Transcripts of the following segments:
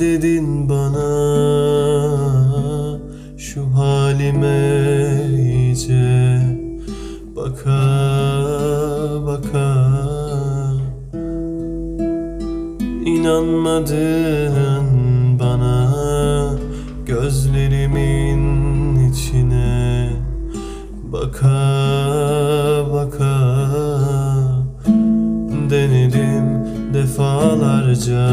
Dedin bana Şu halime iyice Baka baka. İnanmadın bana Gözlerimin içine Baka baka. Denedim defalarca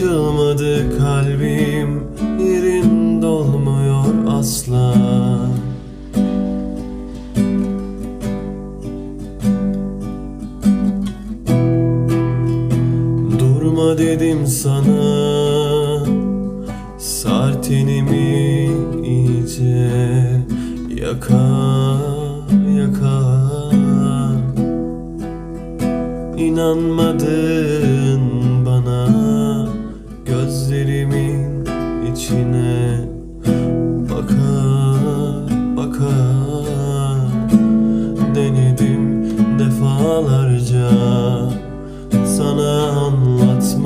Açılmadı kalbim Yerin dolmuyor asla. Durma dedim sana Sar tenimi iyice. Yaka yaka. İnanmadın